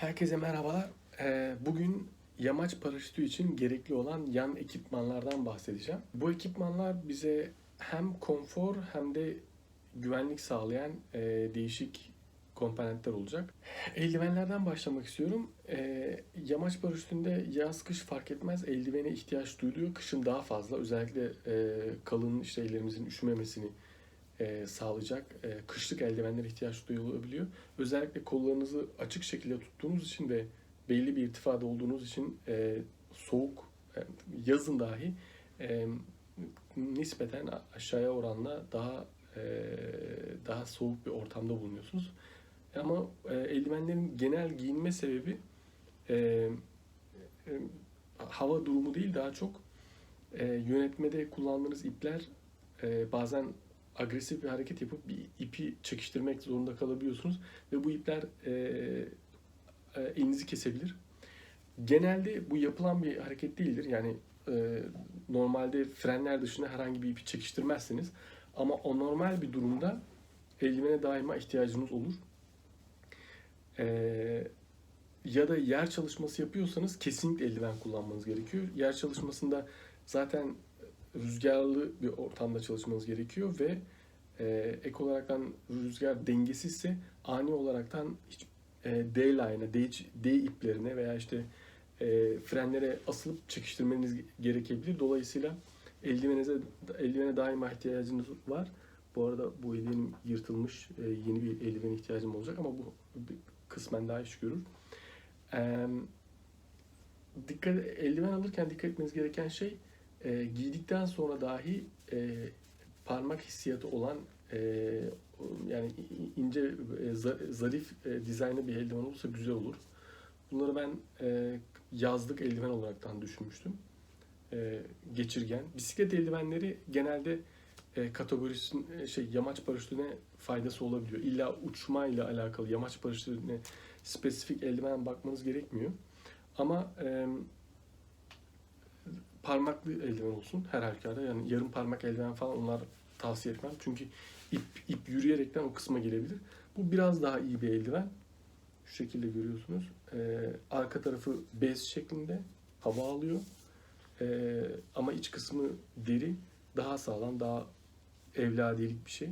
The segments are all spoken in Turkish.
Herkese merhabalar. Ee, Bugün yamaç paraşütü için gerekli olan yan ekipmanlardan bahsedeceğim. Bu ekipmanlar bize hem konfor hem de güvenlik sağlayan e, değişik komponentler olacak. Eldivenlerden başlamak istiyorum. Ee, Yamaç paraşütünde yaz kış fark etmez eldivene ihtiyaç duyuluyor. Kışın daha fazla özellikle e, kalın işte ellerimizin üşümemesini e, sağlayacak e, kışlık eldivenlere ihtiyaç duyulabiliyor. Özellikle kollarınızı açık şekilde tuttuğunuz için ve belli bir irtifada olduğunuz için e, soğuk yazın dahi nispeten aşağıya oranla daha daha soğuk bir ortamda bulunuyorsunuz. Ama eldivenlerin genel giyinme sebebi hava durumu değil daha çok yönetmede kullandığınız ipler bazen agresif bir hareket yapıp bir ipi çekiştirmek zorunda kalabiliyorsunuz ve bu ipler e, e, elinizi kesebilir. Genelde bu yapılan bir hareket değildir. Yani e, normalde frenler dışında herhangi bir ipi çekiştirmezsiniz. Ama o normal bir durumda eldivene daima ihtiyacınız olur. E, ya da yer çalışması yapıyorsanız kesinlikle eldiven kullanmanız gerekiyor. Yer çalışmasında zaten rüzgarlı bir ortamda çalışmanız gerekiyor ve e, ek olaraktan rüzgar dengesizse ani olaraktan hiç e, D line'a, D, D iplerine veya işte e, frenlere asılıp çekiştirmeniz gerekebilir. Dolayısıyla eldivenize eldivene daima ihtiyacınız var. Bu arada bu eldivenim yırtılmış. E, yeni bir eldivene ihtiyacım olacak ama bu kısmen daha iş görür. E, dikkat eldiven alırken dikkat etmeniz gereken şey e, giydikten sonra dahi e, parmak hissiyatı olan e, yani ince e, zarif e, dizaynlı bir eldiven olursa güzel olur. Bunları ben e, yazlık eldiven olaraktan düşünmüştüm. E, geçirgen. Bisiklet eldivenleri genelde e, kategorisin e, şey yamaç paraşütüne faydası olabiliyor. İlla uçmayla alakalı yamaç paraşütüne spesifik eldiven bakmanız gerekmiyor. Ama e, parmaklı eldiven olsun her halükarda. Yani yarım parmak eldiven falan onlar tavsiye etmem. Çünkü ip, ip yürüyerekten o kısma gelebilir. Bu biraz daha iyi bir eldiven. Şu şekilde görüyorsunuz. Ee, arka tarafı bez şeklinde hava alıyor. Ee, ama iç kısmı deri. Daha sağlam, daha evladiyelik bir şey.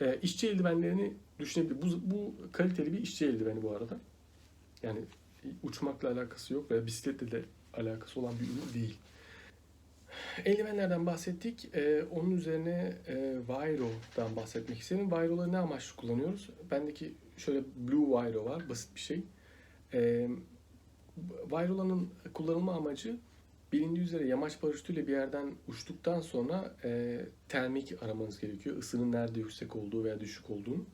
Ee, işçi eldivenlerini düşünebilir. Bu, bu kaliteli bir işçi eldiveni bu arada. Yani uçmakla alakası yok veya bisikletle de alakası olan bir ürün değil. Eldivenlerden bahsettik. Ee, onun üzerine e, Viro'dan bahsetmek istedim. Viro'ları ne amaçlı kullanıyoruz? Bendeki şöyle Blue Viro var. Basit bir şey. Ee, Viro'ların kullanılma amacı bilindiği üzere yamaç paraşütüyle bir yerden uçtuktan sonra e, termik aramanız gerekiyor. Isının nerede yüksek olduğu veya düşük olduğunu.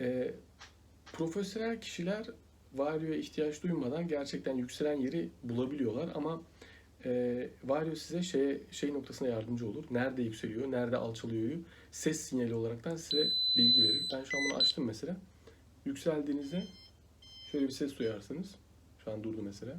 E, profesyonel kişiler Viro'ya ihtiyaç duymadan gerçekten yükselen yeri bulabiliyorlar ama e, Vario size şey, şey noktasına yardımcı olur. Nerede yükseliyor, nerede alçalıyor ses sinyali olaraktan size bilgi verir. Ben şu an bunu açtım mesela. Yükseldiğinizde şöyle bir ses duyarsınız. Şu an durdu mesela.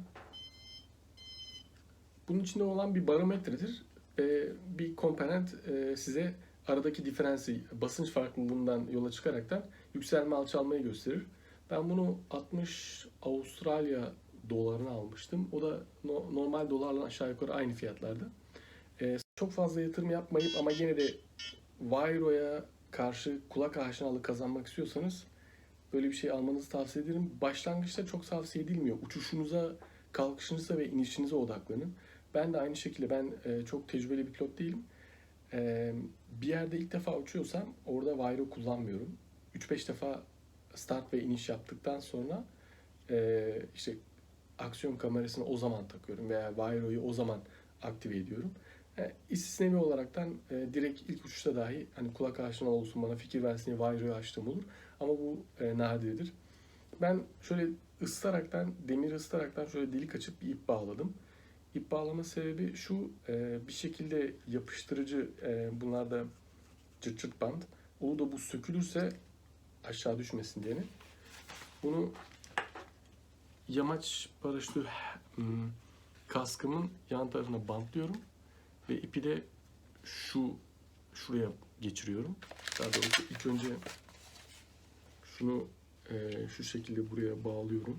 Bunun içinde olan bir barometredir. E, bir komponent e, size aradaki diferansı, basınç farklılığından yola çıkaraktan yükselme alçalmayı gösterir. Ben bunu 60 Avustralya dolarını almıştım. O da no, normal dolarla aşağı yukarı aynı fiyatlarda. Ee, çok fazla yatırım yapmayıp ama yine de Viro'ya karşı kulak aşinalığı kazanmak istiyorsanız böyle bir şey almanızı tavsiye ederim. Başlangıçta çok tavsiye edilmiyor. Uçuşunuza, kalkışınıza ve inişinize odaklanın. Ben de aynı şekilde ben e, çok tecrübeli bir pilot değilim. E, bir yerde ilk defa uçuyorsam orada Viro kullanmıyorum. 3-5 defa start ve iniş yaptıktan sonra e, işte aksiyon kamerasını o zaman takıyorum veya Viro'yu o zaman aktive ediyorum. Yani istisnevi olaraktan e, direkt ilk uçuşta dahi hani kulak aşina olsun bana fikir versin diye Viro'yu açtığım olur. Ama bu e, nadirdir. Ben şöyle ıslaraktan, demir ıslaraktan şöyle delik açıp bir ip bağladım. İp bağlama sebebi şu, e, bir şekilde yapıştırıcı, e, bunlar da çırt çırt band. O da bu sökülürse aşağı düşmesin diye. Bunu yamaç paraşütü hmm, kaskımın yan tarafına bantlıyorum ve ipi de şu şuraya geçiriyorum. Daha doğrusu ilk önce şunu e, şu şekilde buraya bağlıyorum.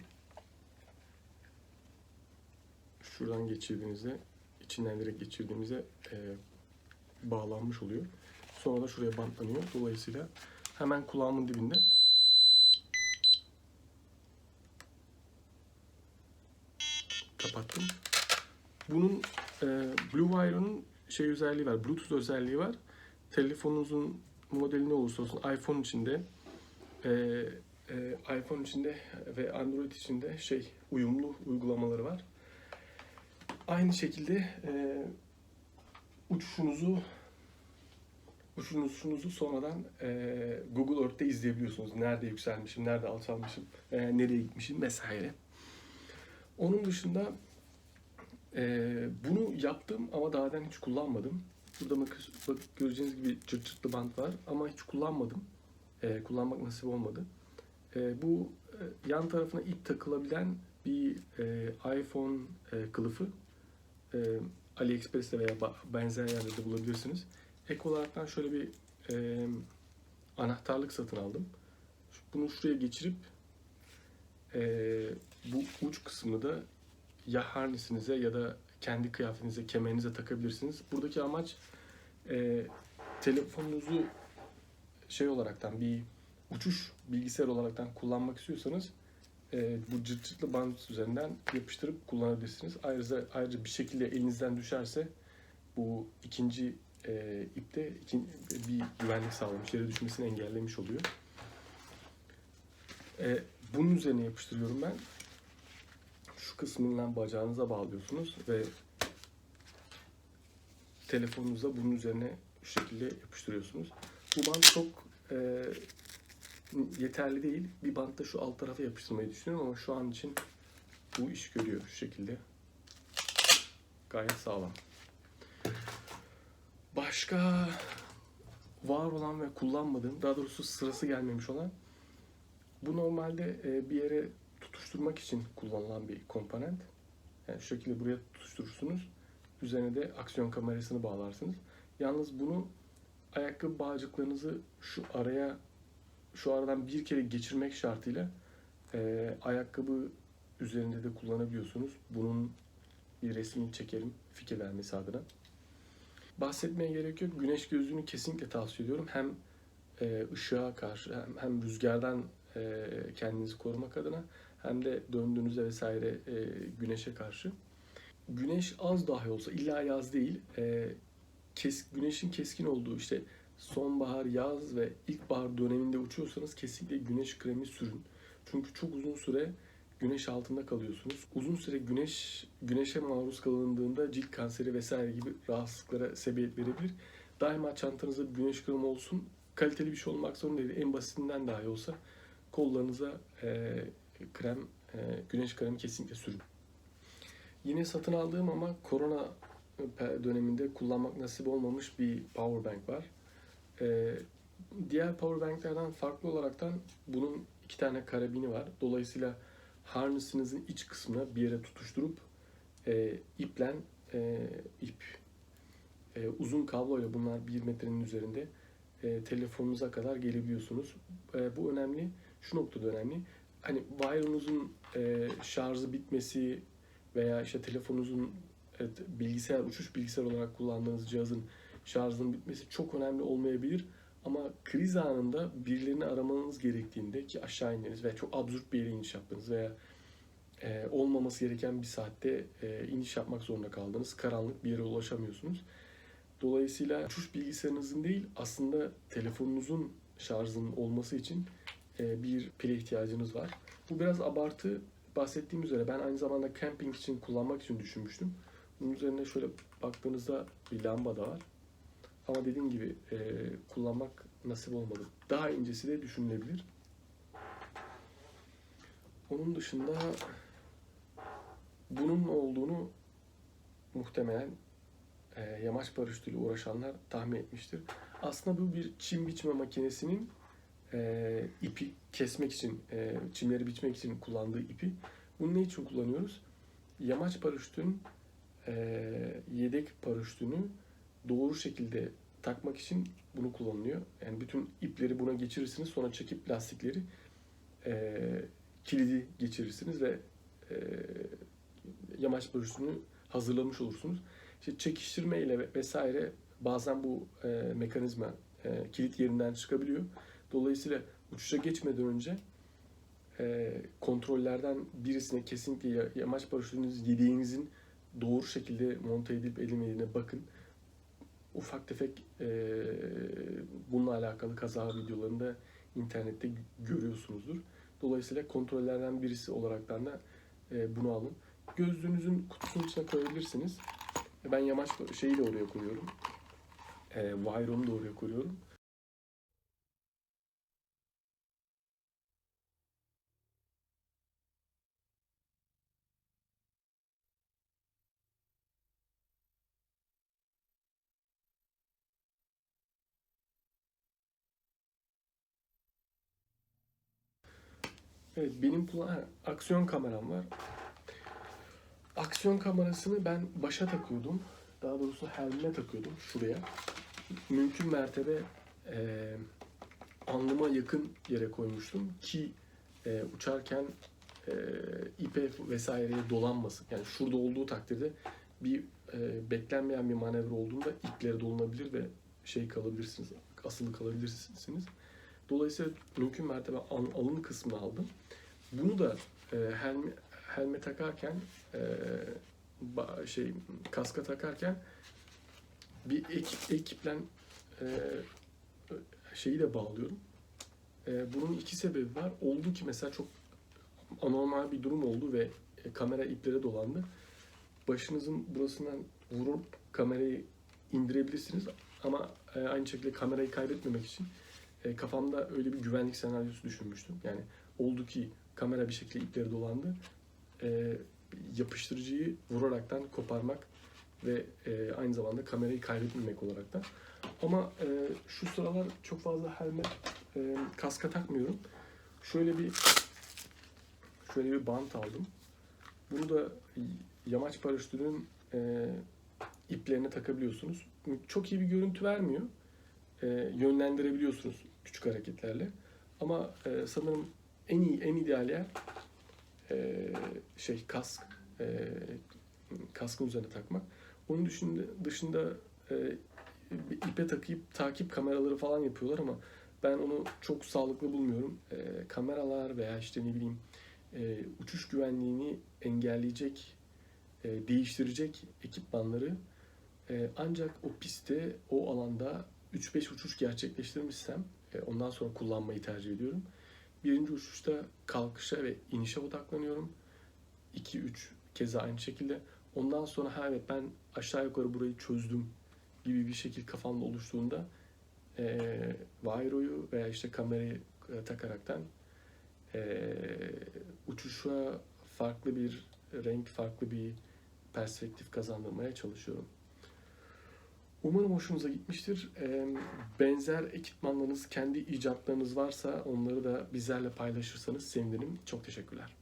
şuradan geçirdiğinizde içinden direkt geçirdiğimizde e, bağlanmış oluyor. Sonra da şuraya bantlanıyor. Dolayısıyla hemen kulağımın dibinde kapattım. Bunun e, Blue Wire'ın şey özelliği var, Bluetooth özelliği var. Telefonunuzun modeli ne olursa olsun iPhone içinde e, e, iPhone içinde ve Android içinde şey uyumlu uygulamaları var. Aynı şekilde e, uçuşunuzu uçuşunuzu sonradan e, Google Earth'te izleyebiliyorsunuz. Nerede yükselmişim, nerede alçalmışım, e, nereye gitmişim vesaire. Onun dışında e, bunu yaptım ama daha önce hiç kullanmadım. Burada bak, bak göreceğiniz gibi çırt çırtlı bant var ama hiç kullanmadım. E, kullanmak nasip olmadı. E, bu e, yan tarafına ip takılabilen bir e, iPhone e, kılıfı. E, AliExpress'te veya benzer yerlerde bulabilirsiniz. Ek olaraktan şöyle bir e, anahtarlık satın aldım. Bunu şuraya geçirip e, bu uç kısmını da ya harnesinize ya da kendi kıyafetinize, kemerinize takabilirsiniz. Buradaki amaç e, telefonunuzu şey olaraktan bir uçuş bilgisayar olaraktan kullanmak istiyorsanız e, bu cırt cırtlı bant üzerinden yapıştırıp kullanabilirsiniz. Ayrıca ayrıca bir şekilde elinizden düşerse bu ikinci e, ipte ikin, bir güvenlik sağlamış, yere düşmesini engellemiş oluyor. E, bunun üzerine yapıştırıyorum ben. Kısmından bacağınıza bağlıyorsunuz ve telefonunuza bunun üzerine şu şekilde yapıştırıyorsunuz. Bu bant çok e, yeterli değil. Bir bant da şu alt tarafa yapıştırmayı düşünüyorum ama şu an için bu iş görüyor şu şekilde. Gayet sağlam. Başka var olan ve kullanmadığım, daha doğrusu sırası gelmemiş olan bu normalde e, bir yere tutuşturmak için kullanılan bir komponent. Yani şu şekilde buraya tutuşturursunuz. Üzerine de aksiyon kamerasını bağlarsınız. Yalnız bunu ayakkabı bağcıklarınızı şu araya şu aradan bir kere geçirmek şartıyla e, ayakkabı üzerinde de kullanabiliyorsunuz. Bunun bir resmini çekelim fikir vermesi adına. Bahsetmeye gerek yok. Güneş gözlüğünü kesinlikle tavsiye ediyorum. Hem e, ışığa karşı hem, hem rüzgardan e, kendinizi korumak adına hem de döndüğünüzde vesaire e, güneşe karşı. Güneş az dahi olsa illa yaz değil e, kes, güneşin keskin olduğu işte sonbahar, yaz ve ilkbahar döneminde uçuyorsanız kesinlikle güneş kremi sürün. Çünkü çok uzun süre güneş altında kalıyorsunuz. Uzun süre güneş güneşe maruz kalındığında cilt kanseri vesaire gibi rahatsızlıklara sebebiyet verebilir. Daima çantanızda güneş kremi olsun. Kaliteli bir şey olmak zorunda değil. En basitinden dahi olsa kollarınıza e, krem, e, güneş kremi kesinlikle sürün. Yine satın aldığım ama korona döneminde kullanmak nasip olmamış bir power bank var. E, diğer power banklerden farklı olaraktan bunun iki tane karabini var. Dolayısıyla harnessinizin iç kısmına bir yere tutuşturup e, iplen e, ip e, uzun kabloyla bunlar bir metrenin üzerinde e, telefonunuza kadar gelebiliyorsunuz. E, bu önemli. Şu noktada önemli. Hani wire'ınızın e, şarjı bitmesi veya işte telefonunuzun evet, bilgisayar uçuş bilgisayar olarak kullandığınız cihazın şarjının bitmesi çok önemli olmayabilir. Ama kriz anında birilerini aramanız gerektiğinde ki aşağı indiniz veya çok absürt bir yere iniş yaptınız veya e, olmaması gereken bir saatte e, iniş yapmak zorunda kaldınız. Karanlık bir yere ulaşamıyorsunuz. Dolayısıyla uçuş bilgisayarınızın değil aslında telefonunuzun şarjının olması için bir pile ihtiyacınız var. Bu biraz abartı. Bahsettiğim üzere ben aynı zamanda camping için kullanmak için düşünmüştüm. Bunun üzerine şöyle baktığınızda bir lamba da var. Ama dediğim gibi e, kullanmak nasip olmadı. Daha incesi de düşünülebilir. Onun dışında bunun olduğunu muhtemelen e, yamaç paraşütüyle uğraşanlar tahmin etmiştir. Aslında bu bir çim biçme makinesinin e, ipi kesmek için, e, çimleri biçmek için kullandığı ipi. Bunu ne için kullanıyoruz? Yamaç paraşütün e, yedek paraşütünü doğru şekilde takmak için bunu kullanılıyor. Yani bütün ipleri buna geçirirsiniz sonra çekip lastikleri e, kilidi geçirirsiniz ve e, yamaç paraşütünü hazırlamış olursunuz. İşte çekiştirme ile ve- vesaire bazen bu e, mekanizma e, kilit yerinden çıkabiliyor. Dolayısıyla uçuşa geçmeden önce e, kontrollerden birisine kesinlikle ya- yamaç paraşütünüz yedeğinizin doğru şekilde monte edilip edilmediğine bakın. Ufak tefek e, bununla alakalı kaza videolarını da internette görüyorsunuzdur. Dolayısıyla kontrollerden birisi olaraktan da e, bunu alın. Gözlüğünüzün kutusunun içine koyabilirsiniz. Ben yamaç şeyi de oraya koyuyorum. E, Wiron'u da oraya koyuyorum. Evet benim ha, aksiyon kameram var. Aksiyon kamerasını ben başa takıyordum. Daha doğrusu helme takıyordum şuraya. Mümkün mertebe e, alnıma yakın yere koymuştum ki e, uçarken e, ipe vesaireye dolanmasın. Yani şurada olduğu takdirde bir e, beklenmeyen bir manevra olduğunda iplere dolanabilir ve şey kalabilirsiniz, asılı kalabilirsiniz. Dolayısıyla mümkün mertebe al- alın kısmını aldım. Bunu da e, helme, helme takarken e, ba- şey kaska takarken bir ekip ekiple e, şeyi de bağlıyorum. E, bunun iki sebebi var. Oldu ki mesela çok anormal bir durum oldu ve e, kamera iplere dolandı. Başınızın burasından vurup kamerayı indirebilirsiniz ama e, aynı şekilde kamerayı kaybetmemek için e, kafamda öyle bir güvenlik senaryosu düşünmüştüm. Yani oldu ki kamera bir şekilde ipleri dolandı. E, yapıştırıcıyı vuraraktan koparmak ve e, aynı zamanda kamerayı kaybetmemek olaraktan. Ama e, şu sıralar çok fazla helmet e, kaska takmıyorum. Şöyle bir şöyle bir bant aldım. Bunu da yamaç paraşütünün e, iplerine takabiliyorsunuz. Çok iyi bir görüntü vermiyor. E, yönlendirebiliyorsunuz küçük hareketlerle. Ama e, sanırım en iyi, en ideal yer e, şey kask, e, kaskın üzerine takmak. Onun dışında, dışında e, ipe takıp takip kameraları falan yapıyorlar ama ben onu çok sağlıklı bulmuyorum. E, kameralar veya işte ne bileyim e, uçuş güvenliğini engelleyecek, e, değiştirecek ekipmanları e, ancak o pistte, o alanda 3-5 uçuş gerçekleştirmişsem ondan sonra kullanmayı tercih ediyorum. Birinci uçuşta kalkışa ve inişe odaklanıyorum. 2-3 keza aynı şekilde. Ondan sonra ha evet ben aşağı yukarı burayı çözdüm gibi bir şekil kafamda oluştuğunda e, Vairo'yu veya işte kamerayı e, takaraktan e, uçuşa farklı bir renk, farklı bir perspektif kazandırmaya çalışıyorum. Umarım hoşunuza gitmiştir. Benzer ekipmanlarınız, kendi icatlarınız varsa onları da bizlerle paylaşırsanız sevinirim. Çok teşekkürler.